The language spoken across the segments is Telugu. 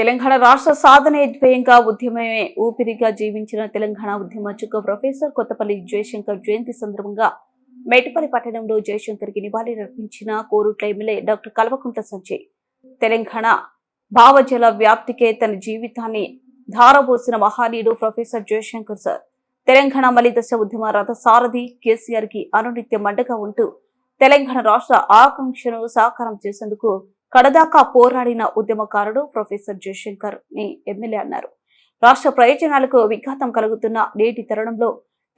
తెలంగాణ రాష్ట్ర సాధనే ధ్యేయంగా ఉద్యమమే ఊపిరిగా జీవించిన తెలంగాణ ఉద్యమ చుక్క ప్రొఫెసర్ కొత్తపల్లి జయశంకర్ జయంతి సందర్భంగా మేటపల్లి పట్టణంలో జయశంకర్కి నివాళులర్పించిన కోరుట్ల ఎమ్మెల్యే డాక్టర్ కల్వకుంట్ల సంజయ్. తెలంగాణ భావజల వ్యాప్తికే తన జీవితాన్ని ధారబోసిన మహానీయుడు ప్రొఫెసర్ జయశంకర్ సార్. తెలంగాణ మలిదశ ఉద్యమ రథ సారథి కేసీఆర్కి అనునిత్యం మండగా ఉంటూ తెలంగాణ రాష్ట్ర ఆకాంక్షను సాకారం చేసేందుకు కడదాకా పోరాడిన ఉద్యమకారుడు ప్రొఫెసర్ జయశంకర్ని ఎమ్మెల్యే అన్నారు. రాష్ట్ర ప్రయోజనాలకు విఘాతం కలుగుతున్న నేటి తరుణంలో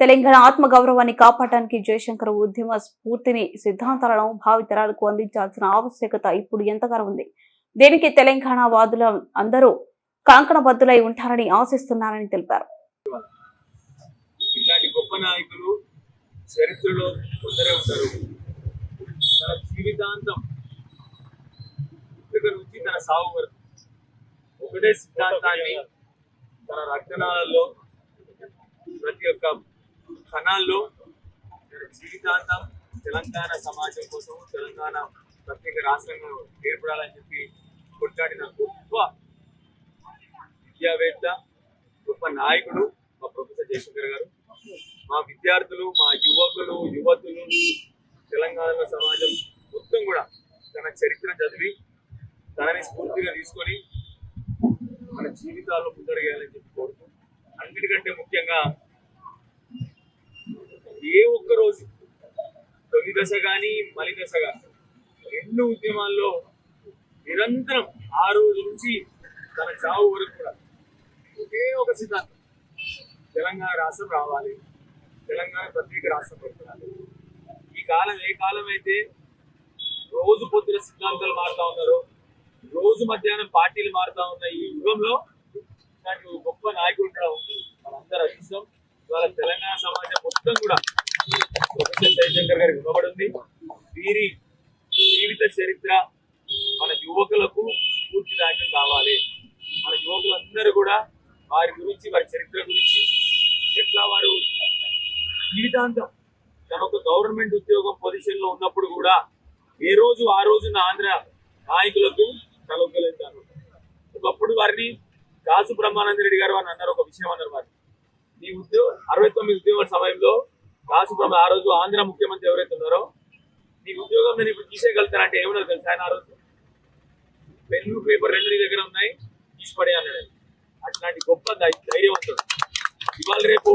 తెలంగాణ ఆత్మగౌరవాన్ని కాపాడటానికి జయశంకర్ ఉద్యమ స్ఫూర్తిని సిద్ధాంతాలను భావితరాలకు అందించాల్సిన ఆవశ్యకత ఇప్పుడు ఎంతగానో ఉంది. దీనికి తెలంగాణ వాదుల అందరూ కాంకణబద్దులై ఉంటారని ఆశిస్తున్నారని తెలిపారు. ఇట్లాంటి గొప్ప నాయకులు చరిత్రలో కొందరే ఉంటారు. జీవితాంతం పుట్టుక నుంచి తన సాగు వరకు. ఒకటే సిద్ధాంతాన్ని తన రక్తనాళాల్లో ప్రతి ఒక్క కణాల్లో తన జీవితాంతం తెలంగాణ సమాజం కోసం తెలంగాణ ప్రత్యేక రాష్ట్రంలో ఏర్పడాలని చెప్పి కొట్లాడిన గొప్ప విద్యావేత్త గొప్ప నాయకుడు మా ప్రొఫెసర్ జయశంకర్ గారు. మా విద్యార్థులు మా యువకులు యువతులు తెలంగాణ సమాజం మొత్తం కూడా తన చరిత్ర చదివి దాన్ని స్ఫూర్తిగా తీసుకొని మన జీవితాల్లో ముందడగేయాలని చెప్పి కోరుతూ అన్నిటికంటే ముఖ్యంగా ఏ ఒక్క రోజు తొలి దశ కానీ మలి దశ కానీ రెండు ఉద్యమాల్లో నిరంతరం ఆ రోజు నుంచి తన చావు వరకు కూడా ఒకే ఒక సిద్ధాంతం. తెలంగాణ రాష్ట్రం రావాలి. తెలంగాణ ప్రత్యేక రాష్ట్రం ఏర్పడాలి ఈ కాలం ఏ కాలం అయితే రోజు పొద్దున సిద్ధాంతాలు మారుతా ఉన్నారో రోజు మధ్యాహ్నం పార్టీలు మారుతా ఉన్న ఈ యుగంలో నాకు గొప్ప నాయకుడు ఉండడం మనందరూ అదృష్టం. ఇవాళ తెలంగాణ సమాజం మొత్తం కూడా ప్రొఫెసర్ జయశంకర్ గారికి రుణపడి వీరి జీవిత చరిత్ర మన యువకులకు స్ఫూర్తిదాయకం కావాలి. మన యువకులందరూ కూడా వారి గురించి వారి చరిత్ర గురించి ఎట్లా వారు జీవితాంతం తన ఒక గవర్నమెంట్ ఉద్యోగం పొజిషన్లో ఉన్నప్పుడు కూడా ఏ రోజు ఆ రోజున ఆంధ్ర నాయకులకు ఒకప్పుడు వారిని బ్రహ్మానంద రెడ్డి గారు అని అన్నారు ఒక విషయం అన్నారు మరి. ఈ ఉద్యోగ అరవై తొమ్మిది ఉద్యోగ సమయంలో దాసు బ్రహ్మ ఆ రోజు ఆంధ్ర ముఖ్యమంత్రి ఎవరైతే ఉన్నారో నీ ఉద్యోగం నేను ఇప్పుడు తీసేయగలుగుతానంటే ఏమన్నారు తెలుసు ఆయన ఆ రోజు? పెన్ను పేపర్ రెండు నీ దగ్గర ఉన్నాయి తీసుపడే అన్నాడు అట్లాంటి గొప్ప ధైర్యవంతుడు. ఇవాళ రేపు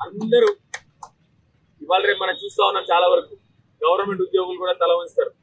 అందరూ ఇవాళ రేపు మనం చూస్తా ఉన్నాం చాలా వరకు. గవర్నమెంట్ ఉద్యోగులు కూడా తల వంచుతారు.